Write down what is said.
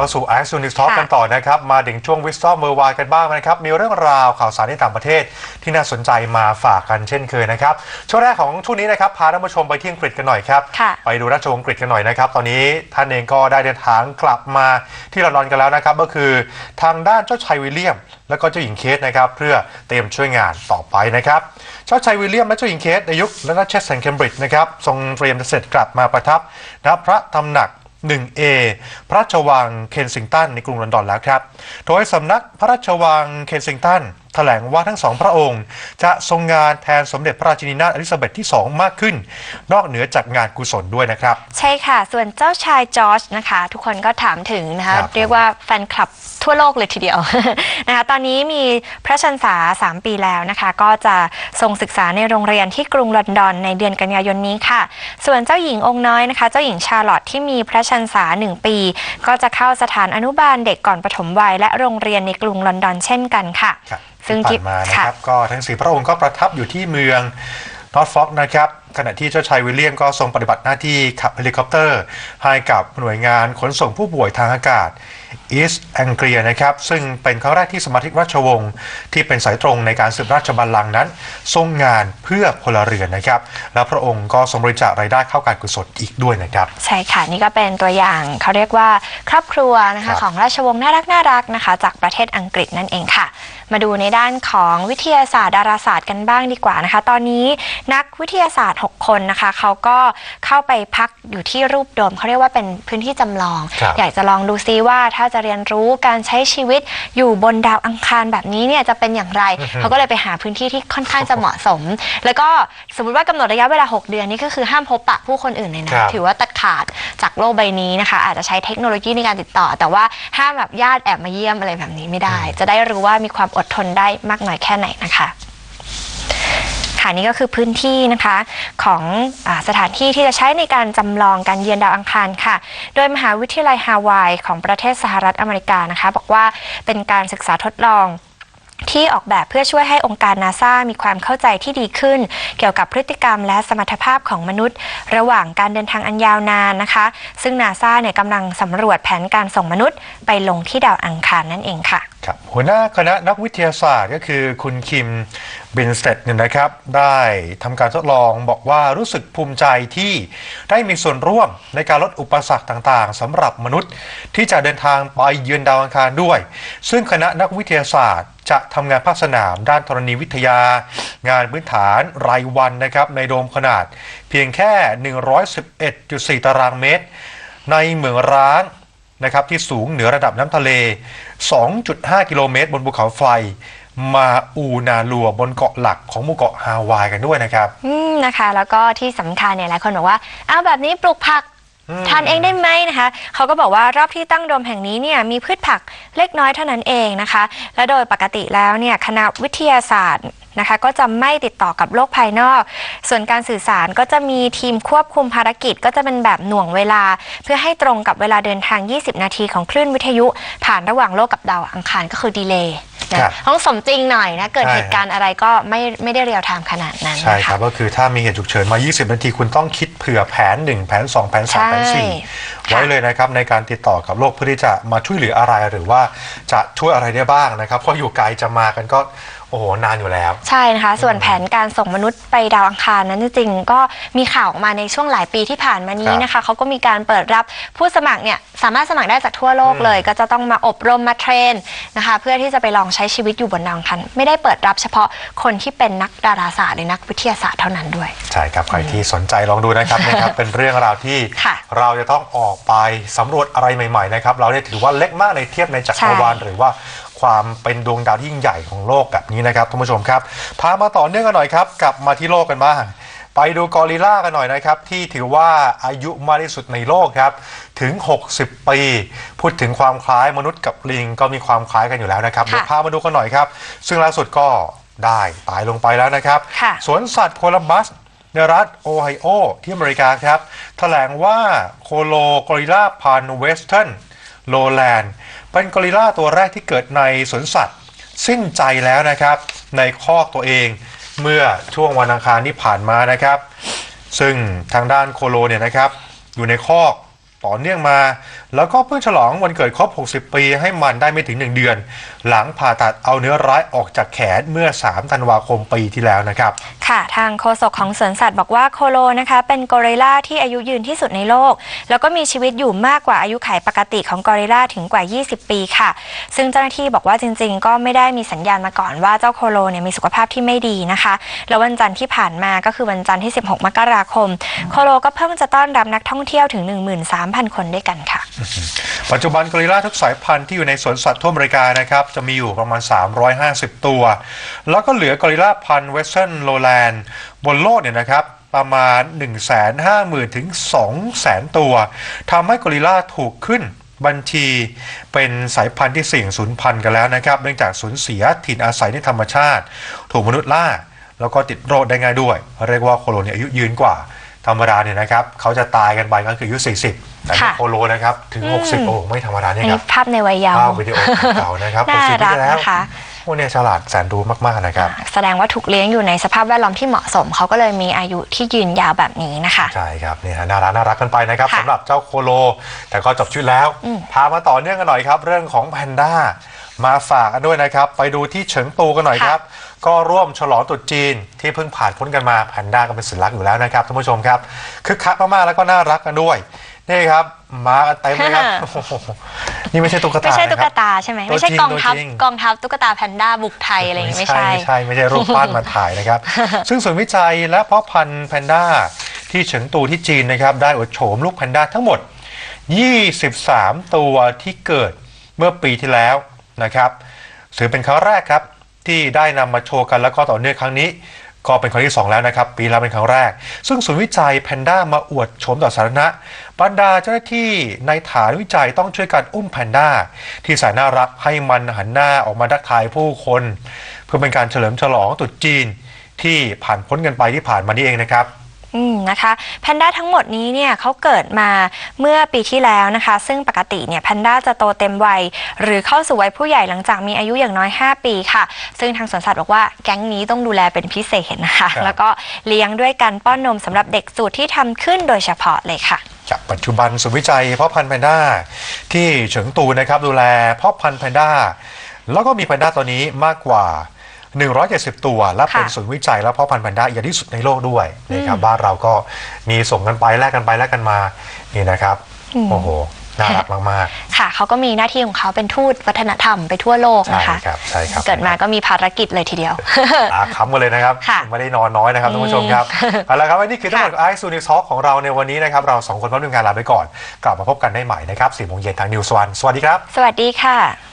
มาสู่ i อ u n i x Talk ค่ะกันต่อนะครับ มาถึงช่วง Wisdom เ o r l d w i d e กันบ้างนะครับ มีเรื่องราวข่าวสารในต่างประเทศที่น่าสนใจมาฝากกันเช่นเคยนะครับ ช่วงแรกของช่วงนี้นะครับ พาท่านผู้ชมไปที่อังกฤษกันหน่อยครับค่ะไปดูราชวงศ์อังกฤษกันหน่อยนะครับ ตอนนี้ท่านเองก็ได้เดินทางกลับมาที่ลอนดอนกันแล้วนะครับ ก็คือทางด้านเจ้าชายวิลเลียม และก็เจ้าหญิงเคสนะครับเพื่อเตรียมช่วยงานต่อไปนะครับ เจ้าชายวิลเลียมและเจ้าหญิงเคสในยุคและรัชเชสแห่งเคมบริดจ์นะครับทรงเตรียมจะเสด็จกลับมาประทับณพระตำหนัก 1A พระราชวังเคนซิงตันในกรุงลอนดอนแล้วครับ โดยสำนักพระราชวังเคนซิงตัน แถลงว่าทั้งสองพระองค์ จะทรงงานแทนสมเด็จพระราชินีนาถอลิซาเบธที่ 2 มากขึ้น นอกเหนือจากงานกุศลด้วยนะครับ ใช่ค่ะ ส่วนเจ้าชายจอร์จนะคะ ทุกคนก็ถามถึงนะคะครับเรียกว่าแฟนคลับทั่วโลกเลยทีเดียวนะคะตอนนี้มีพระชันษา 3 ปีแล้วนะคะ ก็จะทรงศึกษาในโรงเรียนที่กรุงลอนดอนในเดือนกันยายนนี้ค่ะ ส่วนเจ้าหญิงองค์น้อยนะคะ เจ้าหญิงชาร์ลอตที่มีพระชันษา 1 ปี ก็จะเข้าสถานอนุบาลเด็กก่อนปฐมวัย และโรงเรียนในกรุงลอนดอนเช่นกันค่ะครับซึ่งที่ผ่านมานะค่ะครับก็ทั้งสี่พระองค์ก็ประทับอยู่ที่เมืองนอร์ทฟ็อกนะครับ ขณะที่เจ้าชายวิลเลียมก็ทรงปฏิบัติหน้าที่ขับเฮลิคอปเตอร์ ให้กับหน่วยงานขนส่งผู้ป่วยทางอากาศอีสแองเกียนะครับ ซึ่งเป็นครั้งแรกที่สมาชิกราชวงศ์ที่เป็นสายตรงในการสืบราชบัลลังก์นั้น ทรงงานเพื่อพลเรือนนะครับ และพระองค์ก็ทรงบริจาครายได้เข้าการกุศลอีกด้วยนะครับ ใช่ค่ะ นี่ก็เป็นตัวอย่างเขาเรียกว่าครอบครัวนะครัคะของราชวงศ์น่ารักน่ารักนะคะ จากประเทศอังกฤษนั่นเองค่ะ มาดูในด้านของวิทยาศาสตร์ดาราศาสตร์กันบ้างดีกว่านะคะ ตอนนี้นักวิทยาศาสตร์6 คนนะคะ เขาก็เข้าไปพักอยู่ที่รูปโดมเขาเรียกว่าเป็นพื้นที่จำลอง ครับ อยากจะลองดูซิว่าถ้าจะเรียนรู้การใช้ชีวิตอยู่บนดาวอังคารแบบนี้เนี่ยจะเป็นอย่างไร เขาก็เลยไปหาพื้นที่ที่ค่อนข้างจะเหมาะสม แล้วก็สมมติว่ากำหนดระยะเวลา 6 เดือนนี่ก็คือห้ามพบปะผู้คนอื่นเลยนะครับ ถือว่าตัดขาดจากโลกใบนี้นะคะ อาจจะใช้เทคโนโลยีในการติดต่อ แต่ว่าห้ามแบบญาติแอบมาเยี่ยมอะไรแบบนี้ไม่ได้ จะได้รู้ว่ามีความอดทนได้มากน้อยแค่ไหนนะคะ ค่ะนี่ก็คือพื้นที่นะคะของอสถานที่ที่จะใช้ในการจำลองการเยือนดาวอังคารค่ะ โดยมหาวิทยาลัยฮาวายของประเทศสหรัฐอเมริกานะคะ บอกว่าเป็นการศึกษาทดลองที่ออกแบบเพื่อช่วยให้องค์การนาซามีความเข้าใจที่ดีขึ้น เกี่ยวกับพฤติกรรมและสมรรถภาพของมนุษย์ ระหว่างการเดินทางอันยาวนานนะคะ ซึ่งนาซาเนี่ยกำลังสำรวจแผนการส่งมนุษย์ ไปลงที่ดาวอังคารนั่นเองค่ะครับหัวหน้าคณะนักวิทยาศาสตร์ก็คือคุณคิมบินสเตดเนี่ยนะครับ ได้ทำการทดลองบอกว่ารู้สึกภูมิใจที่ได้มีส่วนร่วมในการลดอุปสรรคต่างๆสำหรับมนุษย์ที่จะเดินทางไปเยือนดาวอังคารด้วย ซึ่งคณะนักวิทยาศาสตร์ จะทำงานภาคสนามด้านธรณีวิทยา งานพื้นฐานรายวันนะครับในโดมขนาดเพียงแค่ 111.4 ตารางเมตร ในเหมืองร้าง นะครับที่สูงเหนือระดับน้ำทะเล 2.5 กิโลเมตร บนภูเขาไฟ มาอูนาลัวบนเกาะหลักของหมู่เกาะฮาวายกันด้วยนะครับ อืมนะคะ แล้วก็ที่สำคัญเนี่ยหลายคนบอกว่าเอาแบบนี้ปลูกผักอืม ทานเองได้ไหมนะคะ เขาก็บอกว่ารอบที่ตั้งโดมแห่งนี้เนี่ยมีพืชผักเล็กน้อยเท่านั้นเองนะคะ และโดยปกติแล้วเนี่ยคณะวิทยาศาสตร์นะคะ ก็จะไม่ติดต่อกับโลกภายนอก ส่วนการสื่อสารก็จะมีทีมควบคุมภารกิจ ก็จะเป็นแบบหน่วงเวลา เพื่อให้ตรงกับเวลาเดินทาง 20 นาทีของคลื่นวิทยุ ผ่านระหว่างโลกกับดาวอังคารก็คือดีเลย์นะครับต้องสมจริงหน่อยนะ เกิดใช่เหตุการณ์อะไรก็ไม่ไม่ได้เรียลไทม์ขนาดนั้นใช่นะคคะรับ ก็คือถ้ามีเหตุฉุกเฉินมา 20 นาทีคุณต้องคิดเผื่อแผน 1 แผน 2 แผน 3 แผนใช่4ไว้เลยนะครับ ในการติดต่อกับโลกเพื่อที่จะมาช่วยเหลืออะไรหรือว่าจะช่วยอะไรได้บ้างนะครับเพราะอยู่ไกลจะมากันก็ โอ้โหนานอยู่แล้ว ใช่นะคะ ส่วนแผนการส่งมนุษย์ไปดาวอังคารนั้นจริงๆก็มีข่าวออกมาในช่วงหลายปีที่ผ่านมานี้นะคะเขาก็มีการเปิดรับผู้สมัครเนี่ยสามารถสมัครได้จากทั่วโลกเลย ก็จะต้องมาอบรมมาเทรนนะคะเพื่อที่จะไปลองใช้ชีวิตอยู่บนดาวอังคารไม่ได้เปิดรับเฉพาะคนที่เป็นนักดาราศาสตร์หรือนักวิทยาศาสตร์เท่านั้นด้วย ใช่ครับใครที่สนใจลองดูนะครับนะครับเป็นเรื่องราวที่ค่ะเราจะต้องออกไปสำรวจอะไรใหม่ๆนะครับเราเนี่ยถือว่าเล็กมากในเทียบในจักรวาลใช่หรือว่า ความเป็นดวงดาวที่ยิ่งใหญ่ของโลกแบบนี้นะครับท่านผู้ชมครับ พามาต่อเนื่องกันหน่อยครับ กลับมาที่โลกกันบ้าง ไปดูกอริลลากันหน่อยนะครับ ที่ถือว่าอายุมากที่สุดในโลกครับ ถึง 60 ปี พูดถึงความคล้ายมนุษย์กับลิงก็มีความคล้ายกันอยู่แล้วนะครับค่ะเดี๋ยวพามาดูกันหน่อยครับ ซึ่งล่าสุดก็ได้ตายลงไปแล้วนะครับค่ะสวนสัตว์โคลัมบัสในรัฐโอไฮโอที่อเมริกาครับแถลงว่าโคโลกอริลลาพันเวสเทิร์น โลแลนด์ เป็นกอริลลาตัวแรกที่เกิดในสวนสัตว์ สิ้นใจแล้วนะครับ ในคอกตัวเองเมื่อช่วงวันอังคารที่ผ่านมานะครับ ซึ่งทางด้านโคโลเนี่ยนะครับ อยู่ในคอก ต่อเนื่องมา แล้วก็เพิ่งฉลองวันเกิดครบ 60 ปีให้มันได้ไม่ถึง 1 เดือน หลังผ่าตัดเอาเนื้อร้ายออกจากแขนเมื่อ 3 ธันวาคมปีที่แล้วนะครับ ค่ะทางโฆษกของสวนสัตว์บอกว่าโคโลนะคะ เป็นกอริลลาที่อายุยืนที่สุดในโลก แล้วก็มีชีวิตอยู่มากกว่าอายุขัยปกติของกอริลลาถึงกว่า 20 ปีค่ะ ซึ่งเจ้าหน้าที่บอกว่าจริง ๆ ก็ไม่ได้มีสัญญาณมาก่อนว่าเจ้าโคโลเนี่ยมีสุขภาพที่ไม่ดีนะคะ แล้ววันจันทร์ที่ผ่านมาก็คือวันจันทร์ที่ 16 มกราคม โคโลก็เพิ่งจะต้อนรับนักท่องเที่ยวถึง3,000 คนด้วยกันค่ะ ปัจจุบันกอริลลาทุกสายพันธุ์ที่อยู่ในสวนสัตว์ทั่วอเมริกานะครับ จะมีอยู่ประมาณ 350 ตัว แล้วก็เหลือกอริลลาพันธุ์เวสเทิร์นโลแลนด์บนโลกเนี่ยนะครับประมาณ 1 5 0 0 0 0ถึง200,000 ตัวทำให้กอริลลาถูกขึ้นบัญชีเป็นสายพันธุ์ที่เสี่ยงสูญพันธุ์กันแล้วนะครับ เนื่องจากสูญเสียถิ่นอาศัยในธรรมชาติ ถูกมนุษย์ล่า แล้วก็ติดโรคได้ง่ายด้วย เรียกว่าโคโลนีอายุยืนกว่า ธรรมดาเนี่ยนะครับเขาจะตายกันไปก็คืออายุ 40 แต่นี่ค่ะโคโลนะครับถึงอืม60 โอ้ไม่ธรรมดาเนี่ยอันคนี้รับภาพในวัยเยาว์ภาพวิดีโอเก่าๆนะครับน่า60ปีรักที่แล้วนะคะโอ้เนี่ยฉลาดแสนรู้มาก ๆ นะครับ แสดงว่าถูกเลี้ยงอยู่ในสภาพแวดล้อมที่เหมาะสม เขาก็เลยมีอายุที่ยืนยาวแบบนี้นะคะ ใช่ครับเนี่ยฮะน่ารักน่ารักกันไปนะครับค่ะสำหรับเจ้าโคโล แต่ก็จบชุดแล้วอืมพามาต่อเนื่องกันหน่อยครับ เรื่องของแพนด้า มาฝากกันด้วยนะครับ ไปดูที่เฉิงตูกันหน่อยครับ ก็ร่วมฉลองตรุษจีนที่เพิ่งผ่านพ้นกันมาแพนด้าก็เป็นสัญลักษณ์อยู่แล้วนะครับท่านผู้ชมครับคึกคักมากๆแล้วก็น่ารักกันด้วยนี่ครับมากันเต็มเลยครับโอ้โหนี่ไม่ใช่ตุ๊กตาไม่ใช่ตุ๊กนะครับตาใช่ไหมตัวไม่ใช่จริงกองทัพตัวจริงกองทัพตุ๊กตาแพนด้าบุกไทยอะไรอย่างงี้ไม่ใช่ไม่ใช่ไม่ใช่รูปปั้นมาถ่ายนะครับ ซึ่งศูนย์วิจัยและเพาะพันธุ์แพนด้าที่เฉิงตูที่จีนนะครับ ได้อวดโฉมลูกแพนด้าทั้งหมด 23 ตัวที่เกิดเมื่อปีที่แล้ว นะครับถือเป็นครั้งแรกครับที่ได้นำมาโชว์กันแล้วก็ต่อเนื่องครั้งนี้ ก็เป็นครั้งที่ 2 แล้วนะครับ ปีแล้วเป็นครั้งแรก ซึ่งศูนย์วิจัยแพนด้ามาอวดโฉมต่อสาธารณะบรรดาเจ้าหน้าที่ในฐานวิจัยต้องช่วยกันอุ้มแพนด้าที่แสนน่ารักให้มันหันหน้าออกมาทักทายผู้คน เพื่อเป็นการเฉลิมฉลองตรุษจีนที่ผ่านพ้นกันไปที่ผ่านมานี่เองนะครับ อืมนะคะแพนด้าทั้งหมดนี้เนี่ยเขาเกิดมาเมื่อปีที่แล้วนะคะ ซึ่งปกติเนี่ยแพนด้าจะโตเต็มวัย หรือเข้าสู่วัยผู้ใหญ่หลังจากมีอายุอย่างน้อย 5 ปีค่ะ ซึ่งทางสวนสัตว์บอกว่าแก๊งนี้ต้องดูแลเป็นพิเศษนะคะ ครับ แล้วก็เลี้ยงด้วยการป้อนนมสำหรับเด็กสูตรที่ทำขึ้นโดยเฉพาะเลยค่ะ จากปัจจุบันศูนย์วิจัยเพาะพันธุ์แพนด้าที่เฉิงตูนะครับดูแลเพาะพันธุ์แพนด้าแล้วก็มีแพนด้าตัวนี้มากกว่า 170 ตัว และเป็นค่ะศูนย์วิจัยและเพาะพันธุ์แพนด้าใหญ่ที่สุดในโลกด้วยนะครับอืมบ้านเราก็มีส่งกันไปแลกกันไปแลกกันมานี่นะครับอืมโอ้โหน่ารักมากค่ะเขาก็มีหน้าที่ของเขาเป็นทูตวัฒนธรรมไปทั่วโลกๆใช่นะคะครับใช่ครับเกิดมาก็มีภารกิจเลยทีเดียวตาค้ำกันเลยนะครับค่ะไม่ได้นอนน้อยนะครับท่านผู้ชมครับเอาละครับวันนี้คือทั้งหมดไอซ์ซูนิวซอของเราในวันนี้นะครับ เราสองคนพร้อมทีมงานลาไปก่อน กลับมาพบกันได้ใหม่นะครับสี่โมงเย็นทางนิวส์วันสวัสดีครับ สวัสดีค่ะ